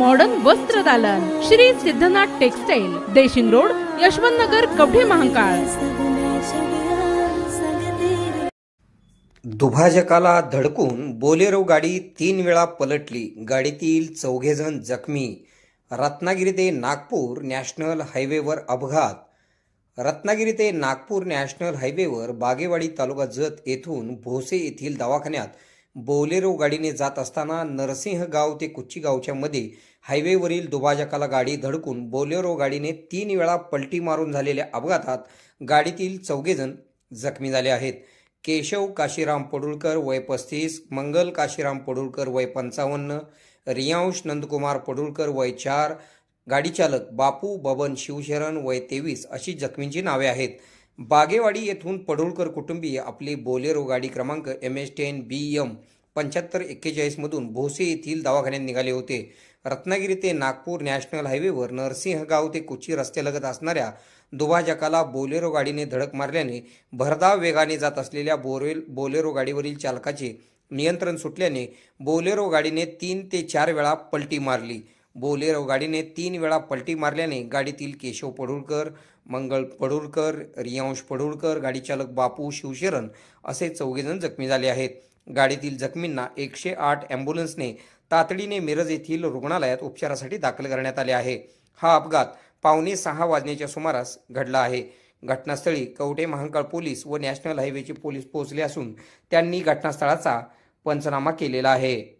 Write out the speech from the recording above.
Modern वस्त्र दालन. Shri Siddhnath textile Deshing road Yashwant Nagar Kavathe Mahakal. दुभाजकाला धडकून Bolero गाडी तीन वेळा पलटली. गाडीतील चौघेजण जखमी. रत्नागिरी ते नागपूर नॅशनल हायवेवर अपघात. रत्नागिरी ते नागपूर नॅशनल हायवेवर बागेवाडी तालुका जत येथून भोसे येथील दवाखान्यात बोलेरो गाडीने जात असताना नरसिंह गाव ते कुच्चीगावच्या मध्ये हायवेवरील दुभाजकाला गाडी धडकून बोलेरो गाडीने तीन वेळा पलटी मारून झालेल्या अपघातात गाडीतील चौघेजण जखमी झाले आहेत. केशव काशीराम पडुळकर वय पस्तीस मंगल काशीराम पडुळकर वय पंचावन्न रियांश नंदकुमार पडुळकर वय चार गाडीचालक बापू बबन शिवशरण वय तेवीस अशी जखमींची नावे आहेत. बागेवाडी येथून पडोळकर कुटुंबीय आपली बोलेरो गाडी क्रमांक M S ten B M पंच्याहत्तर एक्केचाळीसमधून भोसे येथील दवाखान्यात निघाले होते. रत्नागिरी ते नागपूर नॅशनल हायवेवर नरसिंहगाव ते कोची रस्त्यालगत असणाऱ्या दुभाजकाला बोलेरो गाडीने धडक मारल्याने भरधाव वेगाने जात असलेल्या बोरेल बोलेरो गाडीवरील चालकाचे नियंत्रण सुटल्याने बोलेरो गाडीने तीन ते चार वेळा पलटी मारली. बोलेरो गाडीने तीन वेळा पलटी मारल्याने गाडीतील केशव पडुळकर मंगळ पडुळकर रियांश पडुळकर गाडीचालक बापू शिवशरण असे चौघेजण जखमी झाले आहेत. गाडीतील जखमींना एकशे आठ ॲम्ब्युलन्सने तातडीने मिरज येथील रुग्णालयात उपचारासाठी दाखल करण्यात आले आहे. हा अपघात पावणे सहा वाजण्याच्या सुमारास घडला आहे. घटनास्थळी कवटे महांकाळ पोलीस व नॅशनल हायवेचे पोलीस पोहोचले असून त्यांनी घटनास्थळाचा पंचनामा केलेला आहे.